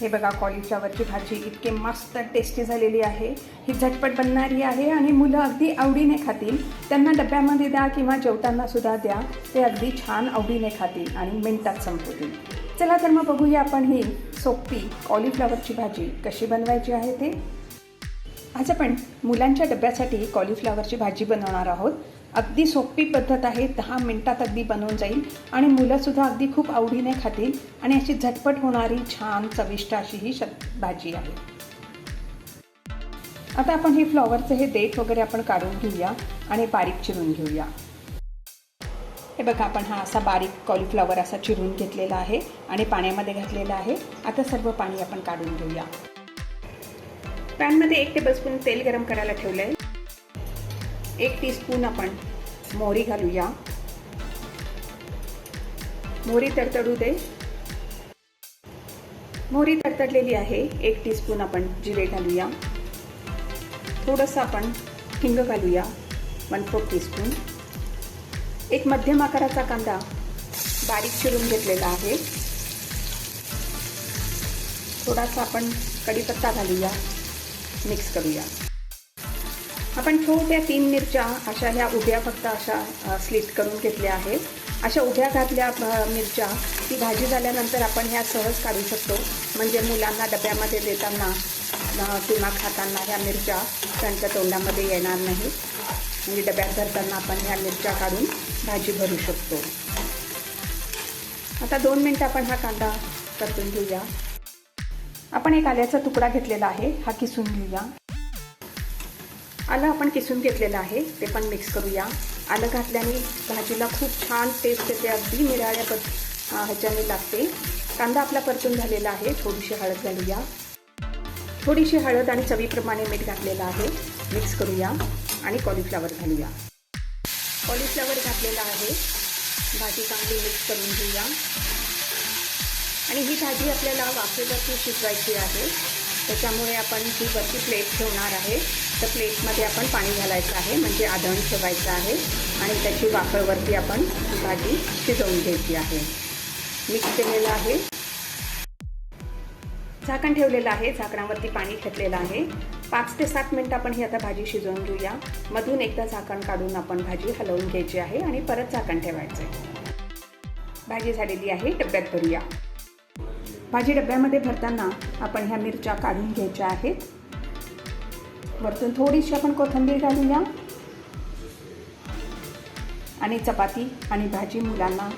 हे बघा कॉलीफ्लावरची भाजी इतकी मस्त टेस्टी झालेली आहे. ही झटपट बनणारी आहे आणि मुलं अगदी आवडीने खातील. त्यांना डब्यामध्ये द्या किंवा जेवताना सुद्धा द्या. ते अगदी छान आवडीने खातील आणि मिनटात संपवतील. चला तर मग बघूया आपण ही सोपी कॉलीफ्लावरची भाजी कशी बनवायची आहे ते. आज आपण मुलांच्या डब्यासाठी कॉलीफ्लॉवरची भाजी बनवणार आहोत. अगदी सोपी पद्धत आहे. दहा मिनटात अगदी बनवून जाईल आणि मुलंसुद्धा अगदी खूप आवडीने खातील आणि अशी झटपट होणारी छान चविष्ट अशी ही शक भाजी आहे. आता आपण हे फ्लॉवरचे हे देठ वगैरे आपण काढून घेऊया आणि बारीक चिरून घेऊया. हे बघा आपण हा असा बारीक कॉलीफ्लॉवर असा चिरून घेतलेला आहे आणि पाण्यामध्ये घातलेला आहे. आता सर्व पाणी आपण काढून घेऊया. पॅनमध्ये एक टेबलस्पून तेल गरम करायला ठेवलं आहे एक टीस्पून आपण मोहरी घालूया. मोहरी तडतडू दे. मोहरी तडतडलेली आहे एक टीस्पून आपण जिरे घालूया. थोडंसं आपण हिंग घालूया वन फोर टीस्पून एक मध्यम आकाराचा कांदा बारीक चिरून घेतलेला आहे. थोडासा आपण कढीपत्ता घालूया मिक्स करूया. आपण छोट्या तीन मिरच्या अशा ह्या उभ्या फक्त अशा स्लिट करून घेतल्या आहेत. अशा उभ्या घातल्या मिरच्या ती भाजी झाल्यानंतर आपण ह्या सहज काढू शकतो. म्हणजे मुलांना डब्यामध्ये देताना किंवा खाताना ह्या मिरच्या त्यांच्या तोंडामध्ये येणार नाही म्हणजे डब्यात भरताना आपण ह्या मिरच्या काढून भाजी भरू शकतो. आता दोन मिनटं आपण हा कांदा परतून घेऊया. आपण एक आल्याचा तुकडा घेतलेला आहे हा किसून घेऊया. आलं आपण किसून घेतलेलं आहे ते पण मिक्स करूया. आलं घातल्याने भाजीला खूप छान टेस्ट येते अगदी निराळ्या पद ह्याच्याने लागते. कांदा आपला परतून झालेला आहे थोडीशी हळद घालूया. थोडीशी हळद आणि चवीप्रमाणे मीठ घातलेलं आहे मिक्स करूया आणि कॉलीफ्लॉवर घालूया. कॉलीफ्लॉवर घातलेला आहे भाजी चांगली मिक्स करून घेऊया. आणि ही भाजी आपल्याला वाफेवरती शिजवायची आहे. त्याच्यामुळे आपण ही वरती प्लेट ठेवणार आहे. तर प्लेटमध्ये आपण पाणी घालायचं आहे म्हणजे आदळण ठेवायचं आहे. आणि त्याची वाफळवरती आपण भाजी शिजवून घ्यायची आहे. मिक्स केलेलं आहे. झाकण ठेवलेलं आहे झाकणावरती पाणी घेतलेलं आहे. पाच ते सात मिनटं आपण ही आता भाजी शिजवून घेऊया. मधून एकदा झाकण काढून आपण भाजी हलवून घ्यायची आहे आणि परत झाकण ठेवायचं आहे भाजी झालेली आहे डब्यात भरूया. भाजी डब्यामध्ये भरताना आपण ह्या मिरच्या काढून घ्यायच्या आहेत. वरतून थोडीशी आपण कोथिंबीर घालूया. आणि चपाती आणि भाजी मुलांना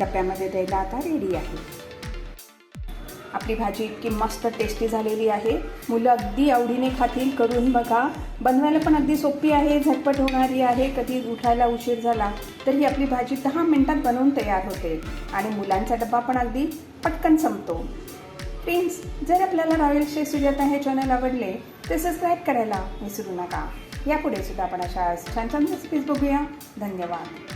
डब्यामध्ये द्यायला आता रेडी आहे. आपली भाजी इतकी मस्त टेस्टी झालेली आहे. मुलं अगदी आवडीने खातील करून बघा. बनवायला पण अगदी सोपी आहे झटपट होणारी आहे. कधी उठायला उशीर झाला तर ही आपली भाजी दहा मिनटात बनवून तयार होते. आणि मुलांचा डब्बा पण अगदी पटकन संपतो. फ्रेंड्स जर आपल्याला रॉयल शेफ सुजाता हे चॅनल आवडले तर सबस्क्राईब करायला विसरू नका. यापुढे सुद्धा आपण अशा छान छान रेसिपीज बघूया. धन्यवाद.